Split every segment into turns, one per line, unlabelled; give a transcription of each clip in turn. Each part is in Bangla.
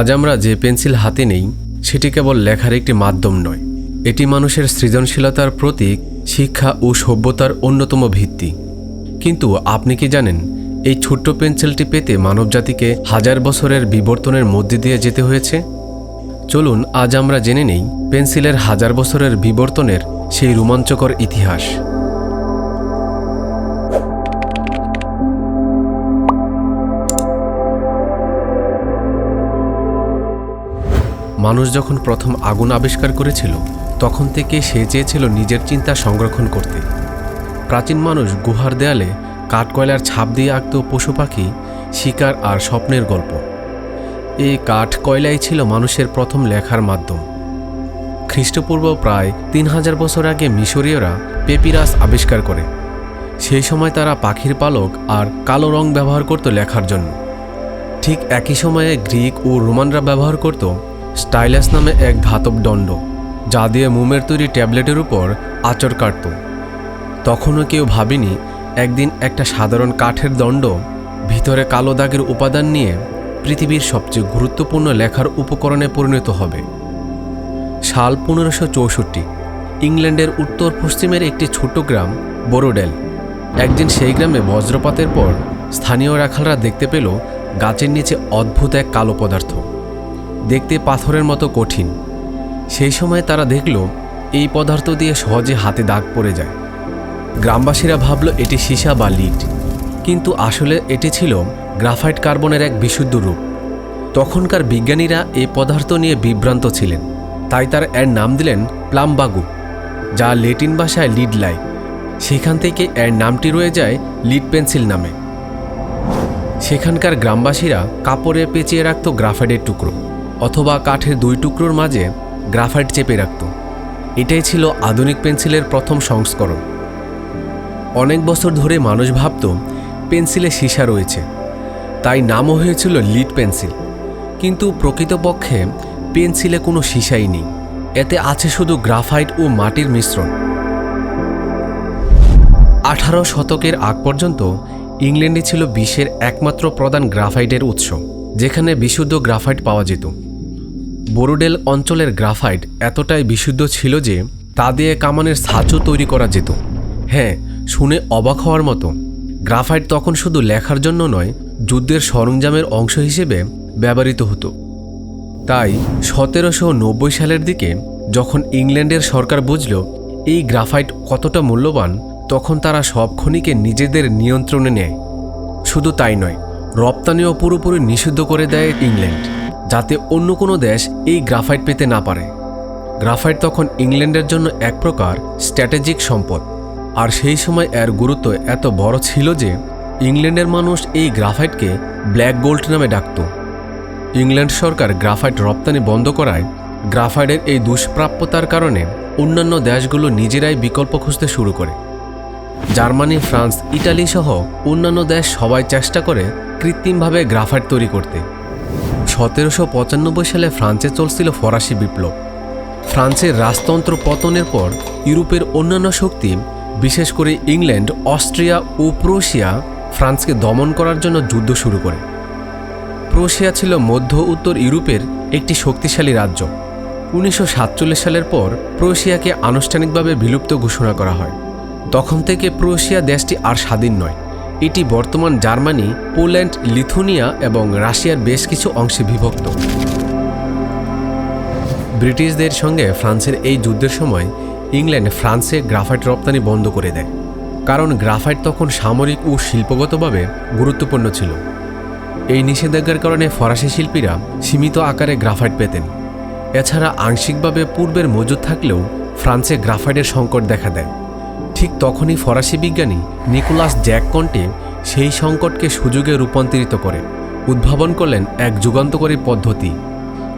আজ আমরা যে পেন্সিল হাতে নেই, সেটি কেবল লেখার একটি মাধ্যম নয়। এটি মানুষের সৃজনশীলতার প্রতীক, শিক্ষা ও সভ্যতার অন্যতম ভিত্তি। কিন্তু আপনি কি জানেন, এই ছোট্ট পেন্সিলটি পেতে মানবজাতিকে হাজার বছরের বিবর্তনের মধ্যে দিয়ে যেতে হয়েছে? চলুন আজ আমরা জেনে নেই, পেন্সিলের হাজার বছরের বিবর্তনের সেই রোমাঞ্চকর ইতিহাস। মানুষ যখন প্রথম আগুন আবিষ্কার করেছিল, তখন থেকে সে চেয়েছিল নিজের চিন্তা সংরক্ষণ করতে। প্রাচীন মানুষ গুহার দেয়ালে কাঠকয়লার ছাপ দিয়ে আঁকত পশু পাখি, শিকার আর স্বপ্নের গল্প। এই কাঠ কয়লাই ছিল মানুষের প্রথম লেখার মাধ্যম। খ্রিস্টপূর্ব প্রায় তিন হাজার বছর আগে মিশরীয়রা পেপিরাস আবিষ্কার করে। সেই সময় তারা পাখির পালক আর কালো রং ব্যবহার করত লেখার জন্য। ঠিক একই সময়ে গ্রিক ও রোমানরা ব্যবহার করত স্টাইলাস নামে এক ধাতব দণ্ড, যা দিয়ে মোমের তৈরি ট্যাবলেটের উপর আচর কাটত। তখনও কেউ ভাবেনি একদিন একটা সাধারণ কাঠের দণ্ড, ভিতরে কালো দাগের উপাদান নিয়ে পৃথিবীর সবচেয়ে গুরুত্বপূর্ণ লেখার উপকরণে পরিণত হবে। সাল পনেরোশো চৌষট্টি, ইংল্যান্ডের উত্তর পশ্চিমের একটি ছোট গ্রাম, বোরোডেল। একদিন সেই গ্রামে বজ্রপাতের পর স্থানীয় রাখালরা দেখতে পেল গাছের নিচে অদ্ভুত এক কালো পদার্থ। দেখতে পাথরের মতো কঠিন। সেই সময় তারা দেখল, এই পদার্থ দিয়ে সহজে হাতে দাগ পড়ে যায়। গ্রামবাসীরা ভাবল, এটি সীসা বা লিড। কিন্তু আসলে এটি ছিল গ্রাফাইট কার্বনের এক বিশুদ্ধ রূপ। তখনকার বিজ্ঞানীরা এই পদার্থ নিয়ে বিভ্রান্ত ছিলেন। তাই তার এর নাম দিলেন প্লামবাগু, যা লেটিন ভাষায় লিড লাই। সেখান থেকে এর নামটি রয়ে যায় লিড পেন্সিল নামে। সেখানকার গ্রামবাসীরা কাপড়ে পেঁচিয়ে রাখত গ্রাফাইটের টুকরো। অথবা কাঠের দুই টুকরোর মাঝে গ্রাফাইট চেপে রাখত। এটাই ছিল আধুনিক পেন্সিলের প্রথম সংস্করণ। অনেক বছর ধরে মানুষ ভাবত, পেন্সিলে সীসা রয়েছে। তাই নামও হয়েছিল লিড পেন্সিল। কিন্তু প্রকৃতপক্ষে পেন্সিলে কোনো সীসাই নেই। এতে আছে শুধু গ্রাফাইট ও মাটির মিশ্রণ। আঠারো শতকের আগ পর্যন্ত ইংল্যান্ডে ছিল বিশ্বের একমাত্র প্রধান গ্রাফাইটের উৎস, যেখানে বিশুদ্ধ গ্রাফাইট পাওয়া যেত। বোরোডেল অঞ্চলের গ্রাফাইট এতটাই বিশুদ্ধ ছিল যে তা দিয়ে কামানের ছাঁচও তৈরি করা যেত। হ্যাঁ শুনে অবাক হওয়ার মতো। গ্রাফাইট তখন শুধু লেখার জন্য নয়, যুদ্ধের সরঞ্জামের অংশ হিসেবে ব্যবহৃত হতো। তাই সতেরোশো নব্বই সালের দিকে যখন ইংল্যান্ডের সরকার বুঝল এই গ্রাফাইট কতটা মূল্যবান, তখন তারা সব খনিকে নিজেদের নিয়ন্ত্রণে নেয়। শুধু তাই নয়, রপ্তানিও পুরোপুরি নিষিদ্ধ করে দেয় ইংল্যান্ড। যাতে অন্য কোনো দেশ এই গ্রাফাইট পেতে না পারে। গ্রাফাইট তখন ইংল্যান্ডের জন্য এক প্রকার স্ট্র্যাটেজিক সম্পদ। আর সেই সময় এর গুরুত্ব এত বড় ছিল যে, ইংল্যান্ডের মানুষ এই গ্রাফাইটকে ব্ল্যাক গোল্ড নামে ডাকত। ইংল্যান্ড সরকার গ্রাফাইট রপ্তানি বন্ধ করায় গ্রাফাইটের এই দুষ্প্রাপ্যতার কারণে অন্যান্য দেশগুলো নিজেরাই বিকল্প খুঁজতে শুরু করে। জার্মানি, ফ্রান্স, ইটালি সহ অন্যান্য দেশ সবাই চেষ্টা করে কৃত্রিমভাবে গ্রাফাইট তৈরি করতে। সতেরোশো পঁচানব্বই সালে ফ্রান্সে চলছিল ফরাসি বিপ্লব। ফ্রান্সের রাজতন্ত্র পতনের পর ইউরোপের অন্যান্য শক্তি, বিশেষ করে ইংল্যান্ড, অস্ট্রিয়া ও প্রোশিয়া, ফ্রান্সকে দমন করার জন্য যুদ্ধ শুরু করে। প্রোশিয়া ছিল মধ্য উত্তর ইউরোপের একটি শক্তিশালী রাজ্য। উনিশশো সাতচল্লিশ সালের পর প্রোশিয়াকে আনুষ্ঠানিকভাবে বিলুপ্ত ঘোষণা করা হয়। তখন থেকে প্রোশিয়া দেশটি আর স্বাধীন নয়। এটি বর্তমান জার্মানি, পোল্যান্ড, লিথুনিয়া এবং রাশিয়ার বেশ কিছু অংশে বিভক্ত। ব্রিটিশদের সঙ্গে ফ্রান্সের এই যুদ্ধের সময় ইংল্যান্ড ফ্রান্সে গ্রাফাইট রপ্তানি বন্ধ করে দেয়, কারণ গ্রাফাইট তখন সামরিক ও শিল্পগতভাবে গুরুত্বপূর্ণ ছিল। এই নিষেধাজ্ঞার কারণে ফরাসি শিল্পীরা সীমিত আকারে গ্রাফাইট পেতেন। এছাড়া আংশিকভাবে পূর্বের মজুদ থাকলেও ফ্রান্সে গ্রাফাইটের সংকট দেখা দেয়। ঠিক তখনই ফরাসি বিজ্ঞানী নিকোলাস জ্যাক কন্টে সেই সংকটকে সুযোগে রূপান্তরিত করে, উদ্ভাবন করলেন এক যুগান্তকারী পদ্ধতি।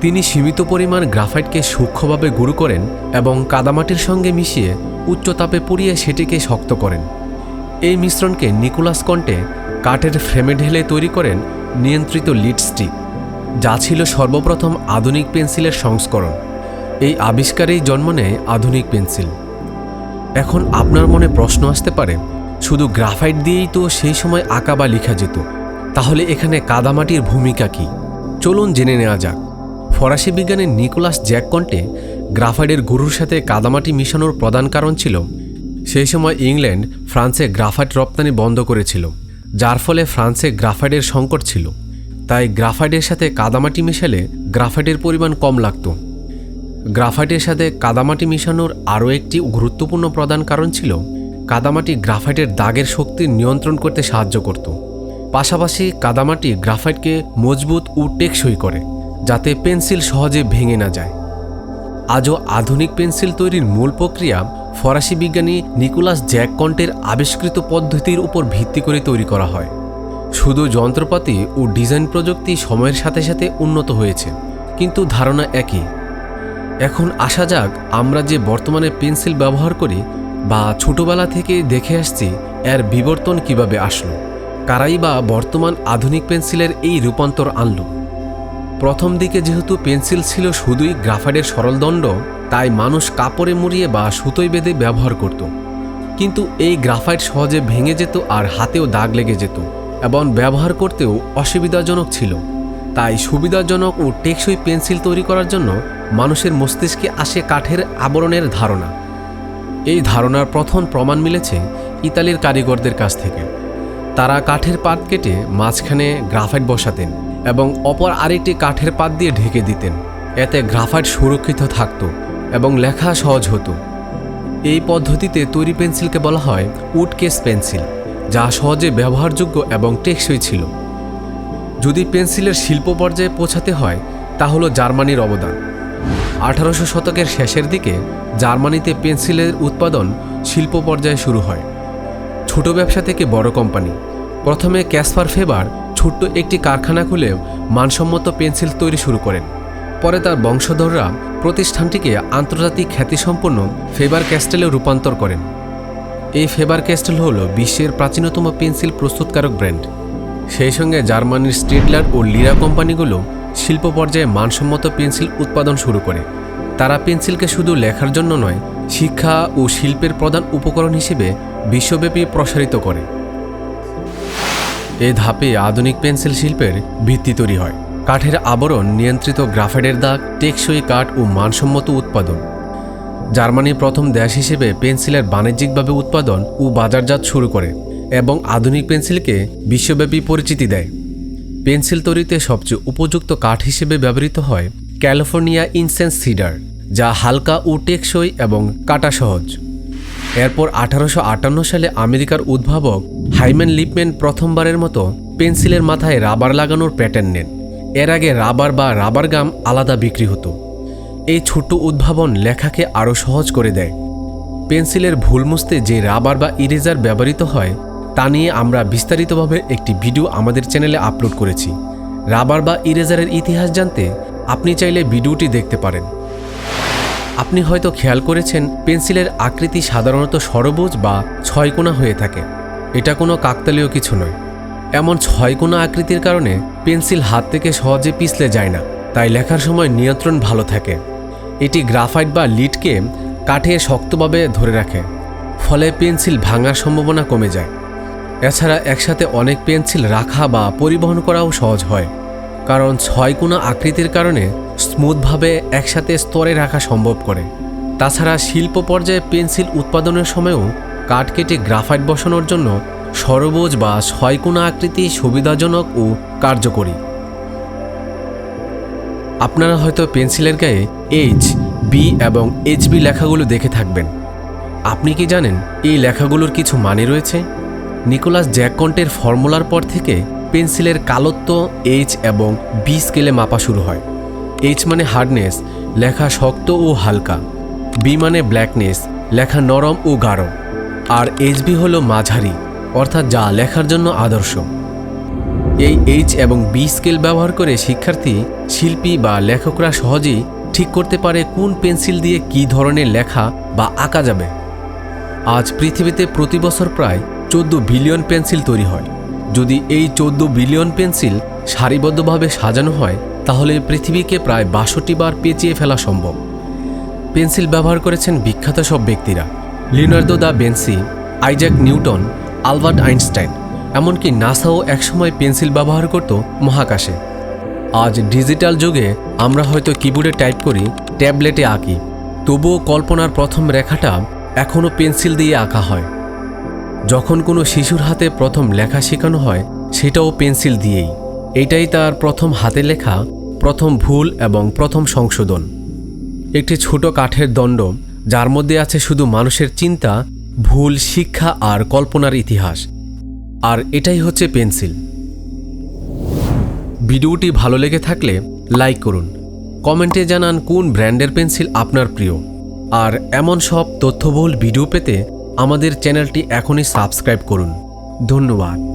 তিনি সীমিত পরিমাণ গ্রাফাইটকে সূক্ষ্মভাবে গুঁড়ো করেন এবং কাদামাটির সঙ্গে মিশিয়ে উচ্চ তাপে পুড়িয়ে সেটিকে শক্ত করেন। এই মিশ্রণকে নিকোলাস কন্টে কাঠের ফ্রেমে ঢেলে তৈরি করেন নিয়ন্ত্রিত লিড স্টিক, যা ছিল সর্বপ্রথম আধুনিক পেন্সিলের সংস্করণ। এই আবিষ্কারেই জন্ম নেয় আধুনিক পেন্সিল। এখন আপনার মনে প্রশ্ন আসতে পারে, শুধু গ্রাফাইট দিয়েই তো সেই সময় আঁকা বা লেখা যেত, তাহলে এখানে কাদামাটির ভূমিকা কি? চলুন জেনে নেওয়া যাক। ফরাসি বিজ্ঞানী নিকোলাস জ্যাক কন্টে গ্রাফাইডের গরুর সাথে কাদামাটি মিশানোর প্রধান কারণ ছিল, সেই সময় ইংল্যান্ড ফ্রান্সে গ্রাফাইট রপ্তানি বন্ধ করেছিল, যার ফলে ফ্রান্সে গ্রাফাইডের সংকট ছিল। তাই গ্রাফাইডের সাথে কাদামাটি মেশালে গ্রাফাইটের পরিমাণ কম লাগতো। গ্রাফাইটের সাথে কাদামাটি মিশানোর আরও একটি গুরুত্বপূর্ণ প্রধান কারণ ছিল, কাদামাটি গ্রাফাইটের দাগের শক্তি নিয়ন্ত্রণ করতে সাহায্য করত। পাশাপাশি কাদামাটি গ্রাফাইটকে মজবুত ও টেকসই করে, যাতে পেন্সিল সহজে ভেঙে না যায়। আজও আধুনিক পেন্সিল তৈরির মূল প্রক্রিয়া ফরাসি বিজ্ঞানী নিকোলাস জ্যাক কন্টের আবিষ্কৃত পদ্ধতির উপর ভিত্তি করে তৈরি করা হয়। শুধু যন্ত্রপাতি ও ডিজাইন প্রযুক্তি সময়ের সাথে সাথে উন্নত হয়েছে, কিন্তু ধারণা একই। এখন আসা যাক, আমরা যে বর্তমানে পেন্সিল ব্যবহার করি বা ছোটবেলা থেকে দেখে আসছি, এর বিবর্তন কীভাবে আসলো? কারাই বা বর্তমান আধুনিক পেন্সিলের এই রূপান্তর আনলো? প্রথম দিকে যেহেতু পেন্সিল ছিল শুধুই গ্রাফাইটের সরলদণ্ড, তাই মানুষ কাপড়ে মুড়িয়ে বা সুতোয় বেঁধে ব্যবহার করত। কিন্তু এই গ্রাফাইট সহজে ভেঙে যেত আর হাতেও দাগ লেগে যেত, এবং ব্যবহার করতেও অসুবিধাজনক ছিল। তাই সুবিধাজনক ও টেকসই পেন্সিল তৈরি করার জন্য মানুষের মস্তিষ্কে আসে কাঠের আবরণের ধারণা। এই ধারণার প্রথম প্রমাণ মিলেছে ইতালির কারিগরদের কাছ থেকে। তারা কাঠের পাত কেটে মাঝখানে গ্রাফাইট বসাতেন এবং অপর আরেকটি কাঠের পাত দিয়ে ঢেকে দিতেন। এতে গ্রাফাইট সুরক্ষিত থাকত এবং লেখা সহজ হতো। এই পদ্ধতিতে তৈরি পেন্সিলকে বলা হয় উডকেস পেন্সিল, যা সহজে ব্যবহারযোগ্য এবং টেকসই ছিল। যদি পেন্সিলের শিল্প পর্যায়ে পৌঁছাতে হয়, তা হলো জার্মানির অবদান। আঠারোশো শতকের শেষের দিকে জার্মানিতে পেন্সিলের উৎপাদন শিল্প পর্যায়ে শুরু হয়। ছোট ব্যবসা থেকে বড় কোম্পানি। প্রথমে ক্যাসপার ফেবার ছোট্ট একটি কারখানা খুলে মানসম্মত পেন্সিল তৈরি শুরু করেন। পরে তার বংশধররা প্রতিষ্ঠানটিকে আন্তর্জাতিক খ্যাতিসম্পন্ন ফেবার ক্যাস্টেলে রূপান্তর করেন। এই ফেবার ক্যাস্টেল হল বিশ্বের প্রাচীনতম পেন্সিল প্রস্তুতকারক ব্র্যান্ড। সেই সঙ্গে জার্মানির স্টেডলার ও লিরা কোম্পানিগুলো শিল্প পর্যায়ে মানসম্মত পেন্সিল উৎপাদন শুরু করে। তারা পেন্সিলকে শুধু লেখার জন্য নয়, শিক্ষা ও শিল্পের প্রধান উপকরণ হিসেবে বিশ্বব্যাপী প্রসারিত করে। এ ধাপে আধুনিক পেন্সিল শিল্পের ভিত্তি তৈরি হয়। কাঠের আবরণ, নিয়ন্ত্রিত গ্রাফাইটের দাগ, টেকসই কাঠ ও মানসম্মত উৎপাদন। জার্মানি প্রথম দেশ হিসেবে পেন্সিলের বাণিজ্যিকভাবে উৎপাদন ও বাজারজাত শুরু করে এবং আধুনিক পেন্সিলকে বিশ্বব্যাপী পরিচিতি দেয়। পেন্সিল তৈরিতে সবচেয়ে উপযুক্ত কাঠ হিসেবে ব্যবহৃত হয় ক্যালিফোর্নিয়া ইনসেন্স সিডার, যা হালকা ও টেকসই এবং কাটা সহজ। এরপর আঠারোশো আটান্ন সালে আমেরিকার উদ্ভাবক হাইম্যান লিপম্যান প্রথমবারের মতো পেন্সিলের মাথায় রাবার লাগানোর প্যাটার্ন নেন। এর আগে রাবার বা রাবার গাম আলাদা বিক্রি হতো। এই ছোট্ট উদ্ভাবন লেখাকে আরও সহজ করে দেয়। পেন্সিলের ভুল মুছতে যে রাবার বা ইরেজার ব্যবহৃত হয় তা নিয়ে আমরা বিস্তারিতভাবে একটি ভিডিও আমাদের চ্যানেলে আপলোড করেছি। রাবার বা ইরেজারের ইতিহাস জানতে আপনি চাইলে ভিডিওটি দেখতে পারেন। আপনি হয়তো খেয়াল করেছেন, পেন্সিলের আকৃতি সাধারণত সরবুজ বা ছয়কোনা হয়ে থাকে। এটা কোনো কাকতালীয় কিছু নয়। এমন ছয়কোনা আকৃতির কারণে পেন্সিল হাত থেকে সহজে পিছলে যায় না, তাই লেখার সময় নিয়ন্ত্রণ ভালো থাকে। এটি গ্রাফাইট বা লিডকে কাঠে শক্তভাবে ধরে রাখে, ফলে পেন্সিল ভাঙার সম্ভাবনা কমে যায়। এছাড়া একসাথে অনেক পেন্সিল রাখা বা পরিবহন করাও সহজ হয়। কারণ ছয়কোনা আকৃতির কারণে স্মুথভাবে একসাথে স্তরে রাখা সম্ভব করে। তাছাড়া শিল্প পর্যায়ে পেন্সিল উৎপাদনের সময়ও কাঠ কেটে গ্রাফাইট বসানোর জন্য সরবুজ বা ছয়কোনা আকৃতি সুবিধাজনক ও কার্যকরী। আপনারা হয়তো পেন্সিলের গায়ে এইচ বি এবং এইচবি লেখাগুলো দেখে থাকবেন। আপনি কি জানেন এই লেখাগুলোর কিছু মানে রয়েছে? নিকোলাস জ্যাককন্টের ফর্মুলার পর থেকে পেন্সিলের কালত্ব, এইচ এবং বি স্কেলে মাপা শুরু হয়। এইচ মানে হার্ডনেস, লেখা শক্ত ও হালকা। বি মানে ব্ল্যাকনেস, লেখা নরম ও গাঢ়। আর এইচবি হলো মাঝারি, অর্থাৎ যা লেখার জন্য আদর্শ। এই এইচ এবং বি স্কেল ব্যবহার করে শিক্ষার্থী, শিল্পী বা লেখকরা সহজেই ঠিক করতে পারে কোন পেন্সিল দিয়ে কী ধরনের লেখা বা আঁকা যাবে। আজ পৃথিবীতে প্রতি বছর প্রায় চোদ্দ বিলিয়ন পেন্সিল তৈরি হয়। যদি এই চোদ্দ বিলিয়ন পেন্সিল সারিবদ্ধভাবে সাজানো হয়, তাহলে পৃথিবীকে প্রায় বাষট্টি বার পেঁচিয়ে ফেলা সম্ভব। পেন্সিল ব্যবহার করেছেন বিখ্যাত সব ব্যক্তিরা। Leonardo da Vinci Isaac Newton, Albert Einstein, এমনকি নাসাও একসময় পেন্সিল ব্যবহার করত মহাকাশে। আজ ডিজিটাল যুগে আমরা হয়তো কিবোর্ডে টাইপ করি, ট্যাবলেটে আঁকি। তবুও কল্পনার প্রথম রেখাটা এখনও পেন্সিল দিয়ে আঁকা হয়। যখন কোনো শিশুর হাতে প্রথম লেখা শেখানো হয়, সেটাও পেন্সিল দিয়েই। এটাই তার প্রথম হাতে লেখা, প্রথম ভুল এবং প্রথম সংশোধন। একটি ছোট কাঠের দণ্ড, যার মধ্যে আছে শুধু মানুষের চিন্তা, ভুল, শিক্ষা আর কল্পনার ইতিহাস। আর এটাই হচ্ছে পেন্সিল। ভিডিওটি ভালো লেগে থাকলে লাইক করুন। কমেন্টে জানান কোন ব্র্যান্ডের পেন্সিল আপনার প্রিয়। আর এমন সব তথ্যবহুল ভিডিও পেতে আমাদের চ্যানেলটি এখনই সাবস্ক্রাইব করুন। ধন্যবাদ।